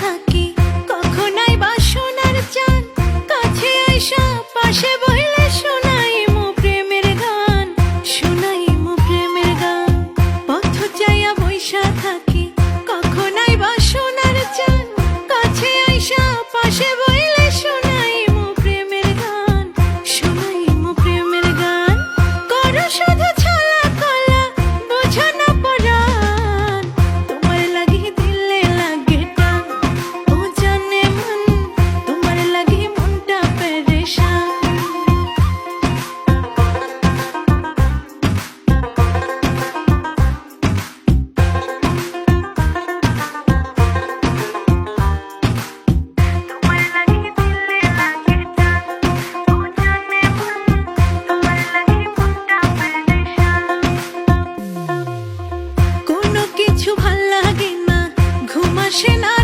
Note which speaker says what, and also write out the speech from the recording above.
Speaker 1: থাকি। আসে না।